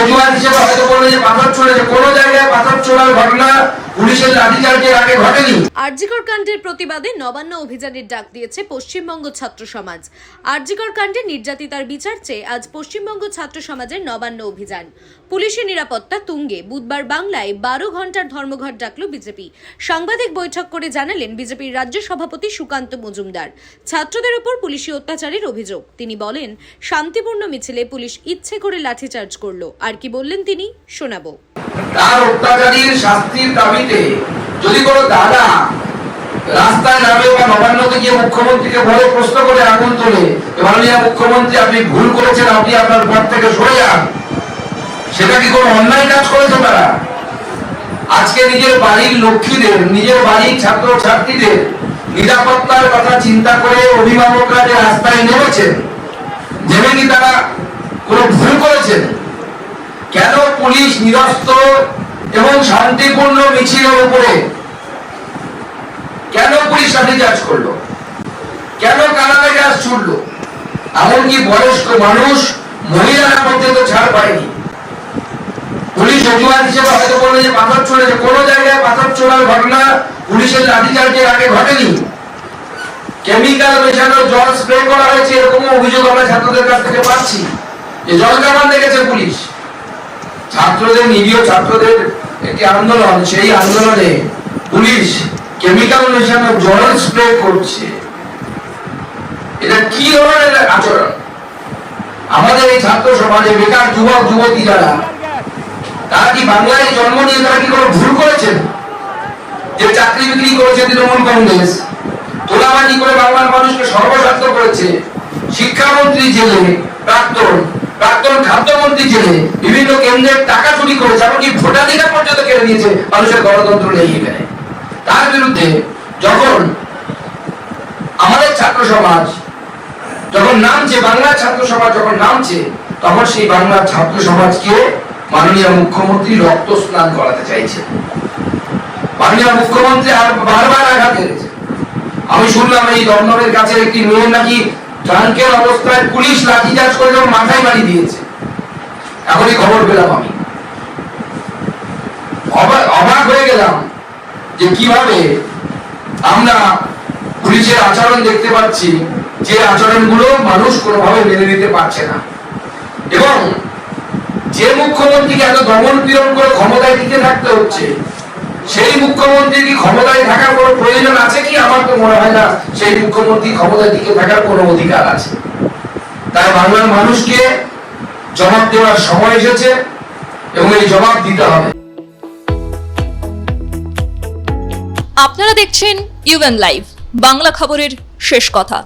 অজুহাত হিসেবে হয়তো বলবে যে পাথর ছোড়েছে। কোনো জায়গায় পাথর ছোড়ার ঘটনা আরজিকর কাণ্ডের প্রতিবাদে নবান্ন অভিযানের ডাক দিয়েছে পশ্চিমবঙ্গ ছাত্র সমাজ। আরজিকর কাণ্ডে নির্যাতিতার বিচার চেয়ে আজ পশ্চিমবঙ্গ ছাত্র সমাজের নবান্ন অভিযান। পুলিশের নিরাপত্তা তুঙ্গে। বুধবার বাংলায় বারো ঘণ্টার ধর্মঘট ডাকল বিজেপি। সাংবাদিক বৈঠক করে জানালেন বিজেপির রাজ্য সভাপতি সুকান্ত মজুমদার। ছাত্রদের উপর পুলিশি অত্যাচারের অভিযোগ। তিনি বলেন, শান্তিপূর্ণ মিছিলে পুলিশ ইচ্ছে করে লাঠিচার্জ করল। আর কি বললেন তিনি, শোনাবো। তার অত্যাচারীর শাস্তির দাবিতে যদি কোনো দাদা রাস্তায় নামে বা নবান্নতে গিয়ে মুখ্যমন্ত্রীকে বলে, প্রশ্ন করে আগুন তোলে মাননীয় মুখ্যমন্ত্রী, আপনি ভুল করেছেন, আপনি আপনার পদ থেকে সরে যান। সেটা কি কোনো অন্যায় কাজ করেছে তারা? আজকে নিজের বাড়ির লক্ষ্মীদের, নিজের বাড়ির ছাত্র ছাত্রীদের নিরাপত্তার কথা চিন্তা করে অভিভাবকরা যে রাস্তায় নেমেছেন নেমে কি তারা কোনো ভুল করেছেন? পুলিশ নিরস্ত্র এবং শান্তিপূর্ণ মিছিলের উপরে কেন পুলিশ লাঠিচার্জ করল? কেন কানাডা গ্যাস ছুটলো? এমনকি বয়স্ক মানুষ মহিলারা পর্যন্ত ছাড় পায়নি। পুলিশ অজুহাত হিসেবে হয়তো বলবে যে পাথর ছড়েছে কোনো জায়গায় পাথর ছোড়ার ঘটনা পুলিশের লাঠিচার্জের আগে ঘটেনি। কেমিক্যাল মেশানো জল স্প্রে করা হয়েছে এরকম অভিযোগ আমরা ছাত্রদের কাছ থেকে পাচ্ছি। যে জল কামান দেখেছে ছাত্রদের, নিরীহ ছাত্রদের একটি আন্দোলন। সেই আন্দোলনে পুলিশ কেমিক্যাল মেশানো, জল স্প্রে করছে। এটা কি ধরনের আচরণ? আমাদের এই ছাত্র সমাজে বেকার যুবক, যুবতী যারা, তারা কি বাংলায় জন্ম নিয়ে তারা কি কোনো ভুল করেছেন? যে চাকরি বিক্রি করেছে তৃণমূল কংগ্রেস, তোলাবাজি করে বাংলার মানুষকে সর্বস্বার্থ করেছে, শিক্ষামন্ত্রী জেলে, প্রাক্তন প্রাক্তন খাদ্যমন্ত্রী জেলে বিভিন্ন কেন্দ্রের টাকা চুরি করেছে, এমনকি ভোটাধিকার পর্যন্ত কেড়ে নিয়েছে, মানুষের গণতন্ত্র নেই এখানে। তার বিরুদ্ধে যখন আমাদের ছাত্র সমাজ যখন নামছে, বাংলার ছাত্র সমাজ যখন নামছে, তখন সেই বাংলার ছাত্র সমাজকে মাননীয় মুখ্যমন্ত্রী রক্ত স্নান করাতে চাইছে। মাননীয় মুখ্যমন্ত্রী আর বারবার আঘাত আমি শুনলাম এই দমদমের কাছে একটি মেয়ের নাকি ট্রাঙ্কের অবস্থায় পুলিশ লাঠিচার্জ করে যখন মাথায় মারি দিয়েছে। এখনই খবর পেলাম আমি। অবাক হয়ে গেলাম যে কীভাবে আমরা পুলিশের আচরণ দেখতে পাচ্ছি, যে আচরণগুলো মানুষ কোনোভাবে মেনে নিতে পারছে না। এবং যে মুখ্যমন্ত্রীকে এত দমন পীড়ন করে ক্ষমতায় টিকে থাকতে হচ্ছে সেই মুখ্যমন্ত্রী কি ক্ষমতায় থাকার কোনো প্রয়োজন আছে কি? আমার তো মনে হয় না সেই মুখ্যমন্ত্রী ক্ষমতায় টিকে থাকার কোনো অধিকার আছে। তাই বাংলার মানুষকে জবাব দেওয়ার সময় এসেছে এবং এই জবাব দিতে হবে। আপনারা দেখছেন ইউএন লাইভ বাংলা খবরের শেষ কথা।